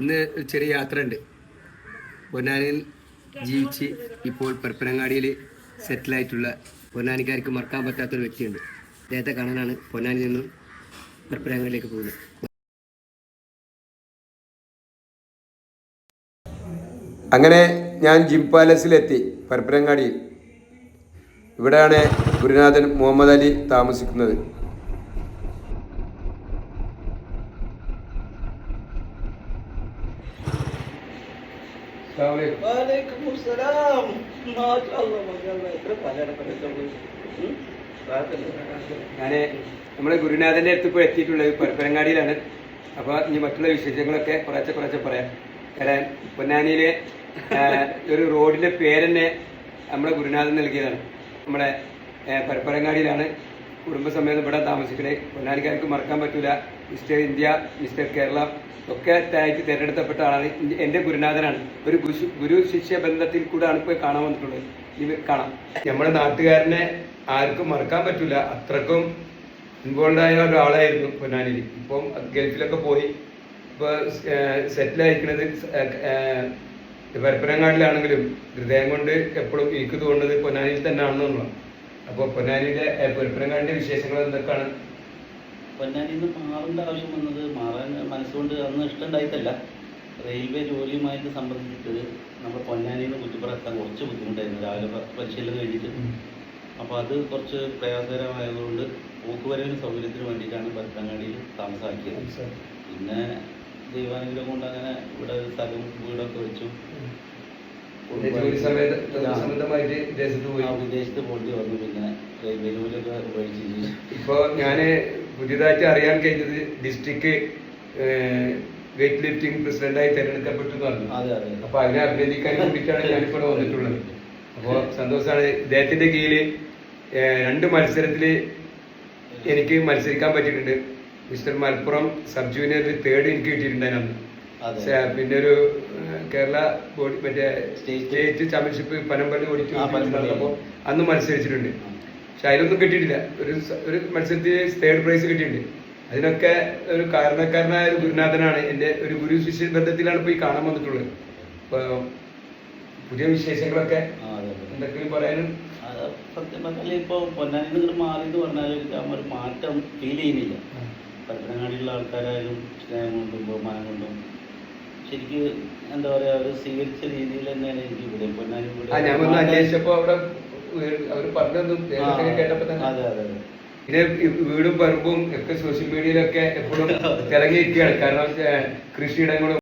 ഇന്ന് ചെറിയ യാത്ര ഉണ്ട് പൊന്നാനിയിൽ ജീവിച്ച് ഇപ്പോൾ പരപ്പനങ്ങാടിയിൽ സെറ്റിലായിട്ടുള്ള പൊന്നാനിക്കാർക്ക് മറക്കാൻ പറ്റാത്തൊരു വ്യക്തിയുണ്ട്. അദ്ദേഹത്തെ കാണാനാണ് പൊന്നാനിൽ നിന്നും പരപ്പനങ്ങാടിയിലേക്ക് പോകുന്നത്. അങ്ങനെ ഞാൻ ജിം പാലസിലെത്തി പരപ്പനങ്ങാടിയിൽ. ഇവിടെയാണ് ഗുരുനാഥൻ മുഹമ്മദ് അലി താമസിക്കുന്നത്. ഞാൻ നമ്മുടെ ഗുരുനാഥന്റെ അടുത്ത് ഇപ്പോൾ എത്തിയിട്ടുള്ളത് പരപ്പനങ്ങാടിയിലാണ് അപ്പോൾ ഇനി മറ്റുള്ള വിശേഷങ്ങളൊക്കെ കുറച്ച് കുറച്ച് പറയാം. കാരണം പൊന്നാനിയിലെ ഒരു റോഡിന്റെ പേരന്നെ നമ്മുടെ ഗുരുനാഥൻ നൽകിയതാണ്. നമ്മുടെ പരപ്പനങ്ങാടിയിലാണ് കുടുംബസമേതം ഇവിടെ താമസിക്കണേ. പൊന്നാനിക്കാർക്ക് മറക്കാൻ പറ്റൂല. മിസ്റ്റർ ഇന്ത്യ മിസ്റ്റർ കേരള ഒക്കെ തയ്ച്ച് തിരഞ്ഞെടുക്കപ്പെട്ട ആളാണ്. എന്റെ ഗുരുനാഥനാണ്. ഒരു ഗുരു ശിഷ്യ ബന്ധത്തിൽ കൂടെയാണ് ഇപ്പോൾ കാണാൻ വന്നിട്ടുള്ളത്. ഇത് കാണാം. നമ്മുടെ നാട്ടുകാരനെ ആർക്കും മറക്കാൻ പറ്റൂല. അത്രക്കും ഇൻവോൾവ് ഒരാളായിരുന്നു പൊന്നാനിൽ ഇപ്പം ഗൾഫിലൊക്കെ പോയി. ഇപ്പോൾ സെറ്റിൽ ആയിരിക്കുന്നത് പരപ്പനങ്ങാടിലാണെങ്കിലും ഹൃദയം കൊണ്ട് എപ്പോഴും എനിക്ക് തോന്നുന്നത് പൊന്നാനിയിൽ തന്നെ അപ്പോൾ പൊന്നാനിയുടെ കാണേണ്ട വിശേഷങ്ങൾ എന്തൊക്കെയാണ്? പൊന്നാനിയിൽ നിന്ന് മാറേണ്ട ആവശ്യം വന്നത് മാറാൻ മനസ്സുകൊണ്ട് അന്ന് ഇഷ്ടമുണ്ടായിട്ടല്ല. റെയിൽവേ ജോലിയുമായിട്ട് സംബന്ധിച്ചിട്ട് നമ്മൾ പൊന്നാനിയിൽ നിന്ന് കുറ്റിപ്പുറം എത്താൻ കുറച്ച് ബുദ്ധിമുട്ടായിരുന്നു. രാവിലെ പരിശീലനം കഴിഞ്ഞിട്ട്. അപ്പോൾ അത് കുറച്ച് പ്രയാസകരമായതുകൊണ്ട് പോക്കുവരവിന് സൗകര്യത്തിന് വേണ്ടിയിട്ടാണ് പരത്തങ്ങാടിയിൽ താമസമാക്കിയത്. പിന്നെ ദൈവാനുഗ്രഹം കൊണ്ട് അങ്ങനെ ഇവിടെ ഒരു സ്ഥലവും വീടൊക്കെ വെച്ചു. പിന്നെ ജോലി സമയത്ത് സംബന്ധമായിട്ട് വിദേശത്ത് പോയി. ആ, വിദേശത്ത് പോയിട്ട് വന്നു. പിന്നെ റെയിൽവേ ഉപയോഗിച്ച് ജീവിച്ചു ഇപ്പോ ഞാൻ പുതിയതായിട്ട് അറിയാൻ കഴിഞ്ഞത് ഡിസ്ട്രിക്ട് വെയിറ്റ് ലിഫ്റ്റിംഗ് പ്രസിഡന്റായി തെരഞ്ഞെടുക്കപ്പെട്ടു എന്ന് പറഞ്ഞു. അപ്പൊ അതിനെ അഭിനന്ദിക്കാൻ വേണ്ടിയിട്ടാണ് ഞാനിപ്പോ വന്നിട്ടുള്ളത്. അപ്പോ സന്തോഷമാണ് ഇദ്ദേഹത്തിന്റെ കീഴിൽ രണ്ട് മത്സരത്തിൽ എനിക്ക് മത്സരിക്കാൻ പറ്റിയിട്ടുണ്ട്. മിസ്റ്റർ മലപ്പുറം സബ് ജൂനിയറിൽ തേർഡ് എനിക്ക് കിട്ടിയിട്ടുണ്ടായിരുന്നു. പിന്നെ ഒരു കേരള ബോഡി മറ്റേ സ്റ്റേറ്റ്. ചാമ്പ്യൻഷിപ്പ് പനമ്പള്ളി. ഓടിച്ചു അന്ന് മത്സരിച്ചിട്ടുണ്ട്. പക്ഷെ അതിലൊന്നും കിട്ടിയിട്ടില്ല. ഒരു ഒരു മത്സരത്തിൽ തേർഡ് പ്രൈസ് കിട്ടിയിട്ടുണ്ട്. അതിനൊക്കെ ഒരു കാരണക്കാരനായ ഒരു ഗുരുനാഥനാണ് എന്റെ ഒരു ഗുരു ശിഷ്യ ബന്ധത്തിലാണ് ഇപ്പോൾ ഈ കാണാൻ വന്നിട്ടുള്ളത്. പുതിയ വിശേഷങ്ങളൊക്കെ എന്തൊക്കെയും പറയാനും? സത്യം പറഞ്ഞാൽ ഇപ്പോൾ പൊന്നാനിൽ നിന്ന് മാറി എന്ന് പറഞ്ഞാൽ ഒരു മാറ്റം ഫീൽ ചെയ്യുന്നില്ല. പരപ്പനങ്ങാടിയിലുള്ള ആൾക്കാരായാലും സ്നേഹം കൊണ്ടും ബഹുമാനം കൊണ്ടും ശരിക്ക് എന്താ പറയാ അവർ സ്വീകരിച്ച രീതിയിൽ തന്നെയാണ് എനിക്ക് ഇവിടെ പൊന്നാനി ആ ഞാൻ വന്ന് അന്വേഷിച്ചപ്പോൾ അവിടെ അവർ പറഞ്ഞതും ആ, കേട്ടപ്പോൾ തന്നെ. അതെ അതെ അതെ. പിന്നെ ഈ വീടും പറമ്പും ഒക്കെ സോഷ്യൽ മീഡിയയിലൊക്കെ എപ്പോഴും തിളങ്ങിയിരിക്കുകയാണ്. കാരണം കൃഷിയിടങ്ങളും